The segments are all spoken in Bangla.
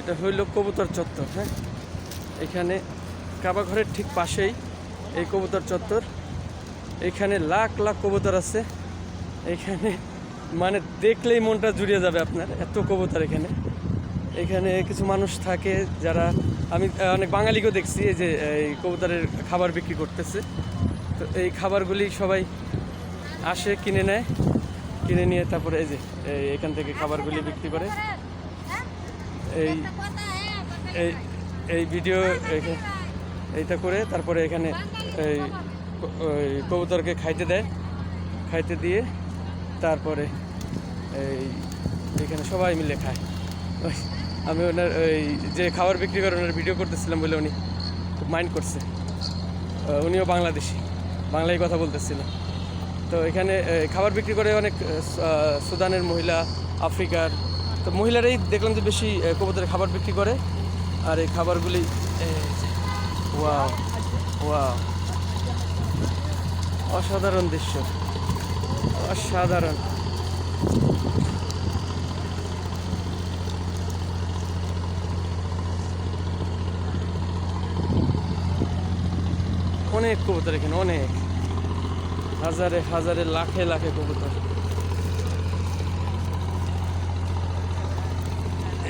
এটা হইল কবুতর চত্বর হ্যাঁ? এখানে কাবা ঘরের ঠিক পাশেই এই কবুতর চত্বর। এখানে লাখ লাখ কবুতর আছে। এখানে মানে দেখলেই মনটা জুড়িয়ে যাবে আপনার, এত কবুতর এখানে। এখানে কিছু মানুষ থাকে যারা, আমি অনেক বাঙালিকেও দেখছি এই যে, এই কবুতরের খাবার বিক্রি করতেছে। তো এই খাবারগুলি সবাই আসে, কিনে নেয়। কিনে নিয়ে তারপরে এই যে এখান থেকে খাবারগুলি বিক্রি করে। এই এই এই ভিডিও এইটা করে তারপরে এখানে এই কবুতরকে খাইতে দেয়। খাইতে দিয়ে তারপরে এই, এখানে সবাই মিলে খায়। আমি ওনার ওই যে খাবার বিক্রি করে ওনার ভিডিও করতেছিলাম বলে উনি খুব মাইন্ড করছে। উনিও বাংলাদেশি, বাংলায় কথা বলতেছিল। তো এখানে খাবার বিক্রি করে অনেক সুদানের মহিলা, আফ্রিকার তো মহিলারাই দেখলাম যে বেশি কবুতরের খাবার বিক্রি করে। আর এই খাবারগুলি ওয়াও ওয়াও। অসাধারণ দৃশ্য। অসাধারণ। অনেক কবুতর এখানে, অনেক। হাজারে হাজারে, লাখে লাখে কবুতর।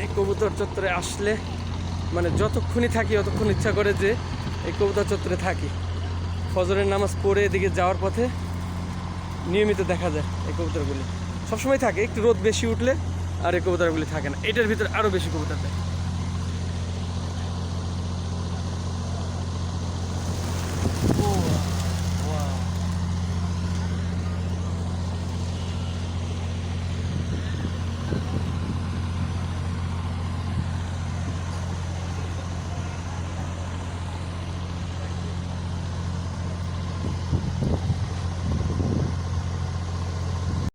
এই কবুতর চত্বরে আসলে মানে যতক্ষণই থাকি অতক্ষণ ইচ্ছা করে যে এই কবুতর চত্বরে থাকি। ফজরের নামাজ পড়ে এদিকে যাওয়ার পথে নিয়মিত দেখা যায় এই কবুতরগুলি। সবসময় থাকে, একটু রোদ বেশি উঠলে আর এই কবুতরগুলি থাকে না। এটার ভিতরে আরও বেশি কবুতর থাকে।